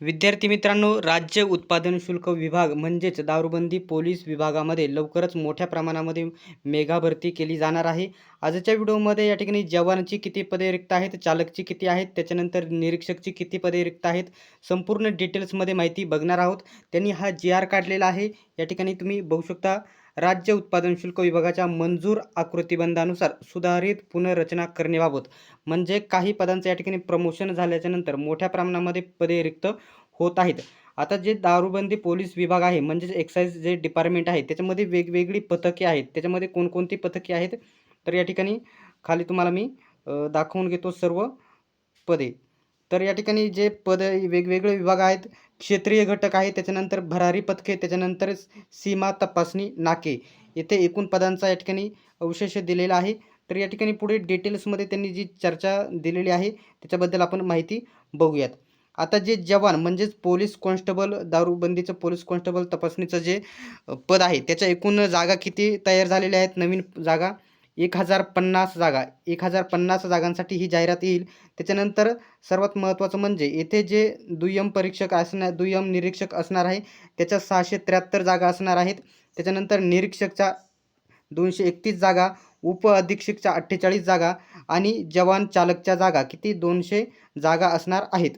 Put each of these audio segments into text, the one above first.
विद्यार्थी मित्रांनो राज्य उत्पादन शुल्क विभाग म्हणजेच दारूबंदी पोलीस विभागामध्ये लवकरच मोठ्या प्रमाणामध्ये मेगा भरती केली जाणार आहे. आजच्या व्हिडिओमध्ये या ठिकाणी जवानची किती पदे रिक्त आहेत चालकची किती आहेत त्याच्यानंतर निरीक्षकची किती पदे रिक्त आहेत संपूर्ण डिटेल्समध्ये माहिती बघणार आहोत. त्यांनी हा जी आर काढलेला आहे. या ठिकाणी तुम्ही बघू शकता राज्य उत्पादन शुल्क विभागाच्या मंजूर आकृतीबंधानुसार सुधारित पुनर्रचना करण्याबाबत म्हणजे काही पदांचं या ठिकाणी प्रमोशन झाल्याच्यानंतर मोठ्या प्रमाणामध्ये पदे रिक्त होत आहेत. आता जे दारूबंदी पोलीस विभाग आहे म्हणजेच एक्साईज जे डिपार्टमेंट आहे त्याच्यामध्ये वेगवेगळी पथके आहेत. त्याच्यामध्ये कोणकोणती पथके आहेत? तर या ठिकाणी खाली तुम्हाला मी दाखवून घेतो सर्व पदे. तर या ठिकाणी जे पद वेगवेगळे विभाग आहेत क्षेत्रीय घटक आहे त्याच्यानंतर भरारी पथके त्याच्यानंतर सीमा तपासणी नाके. येथे एकूण पदांचा या ठिकाणी अवशेष दिलेला आहे. तर या ठिकाणी पुढे डिटेल्समध्ये त्यांनी जी चर्चा दिलेली आहे त्याच्याबद्दल आपण माहिती बघूयात. आता जे जवान म्हणजेच पोलीस कॉन्स्टेबल दारूबंदीचं पोलीस कॉन्स्टेबल तपासणीचं जे पद आहे त्याच्या एकूण जागा किती तयार झालेल्या आहेत? नवीन जागा एक हजार पन्नास जागा एक हजार पन्नास जागांसाठी ही जाहिरात येईल. त्याच्यानंतर सर्वात महत्त्वाचं म्हणजे येथे जे दुय्यम परीक्षक असणार दुय्यम निरीक्षक असणार आहे त्याच्या सहाशे त्र्याहत्तर जागा असणार आहेत. त्याच्यानंतर निरीक्षकच्या दोनशे एकतीस जागा उप अधीक्षकच्या अठ्ठेचाळीस जागा आणि जवान चालकच्या जागा किती? दोनशे जागा असणार आहेत.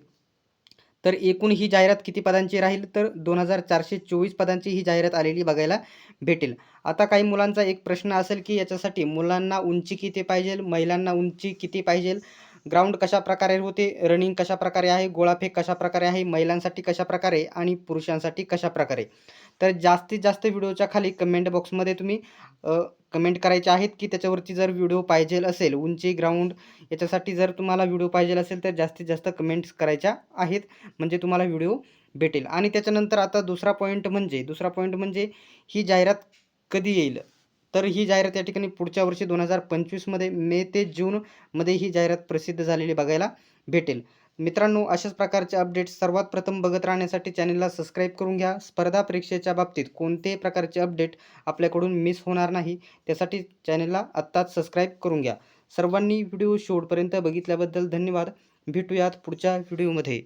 तर एकूण ही जाहिरात किती पदांची राहील? तर दोन हजार चारशे चोवीस पदांची ही जाहिरात आलेली बघायला भेटेल. आता काही मुलांचा एक प्रश्न असेल की याच्यासाठी मुलांना उंची किती पाहिजे? महिलांना उंची किती पाहिजे? ग्राउंड कशा प्रकारे होते? रनिंग कशा प्रकारे आहे? गोळाफेक कशा प्रकारे आहे? महिलांसाठी कशा प्रकारे आणि पुरुषांसाठी कशा प्रकारे तर जास्तीत जास्त व्हिडिओच्या खाली कमेंट बॉक्समध्ये तुम्ही कमेंट करायचे आहेत की त्याच्यावरती जर व्हिडिओ पाहिजे असेल उंची ग्राउंड याच्यासाठी जर तुम्हाला व्हिडिओ पाहिजे असेल तर जास्तीत जास्त कमेंट्स करायच्या आहेत म्हणजे तुम्हाला व्हिडिओ भेटेल. आणि त्याच्यानंतर आता दुसरा पॉईंट म्हणजे दुसरा पॉईंट म्हणजे ही जाहिरात कधी येईल? तर ही जाहिरात या ठिकाणी पुढच्या वर्षी दोन हजार पंचवीसमध्ये मे ते जूनमध्ये ही जाहिरात प्रसिद्ध झालेली बघायला भेटेल. मित्रांनो अशाच प्रकारचे अपडेट्स सर्वात प्रथम बघत राहण्यासाठी चॅनलला सबस्क्राईब करून घ्या. स्पर्धा परीक्षेच्या बाबतीत कोणतेही प्रकारचे अपडेट आपल्याकडून मिस होणार नाही त्यासाठी चॅनलला आत्ताच सबस्क्राईब करून घ्या. सर्वांनी व्हिडिओ शेवटपर्यंत बघितल्याबद्दल धन्यवाद. भेटूयात पुढच्या व्हिडिओमध्ये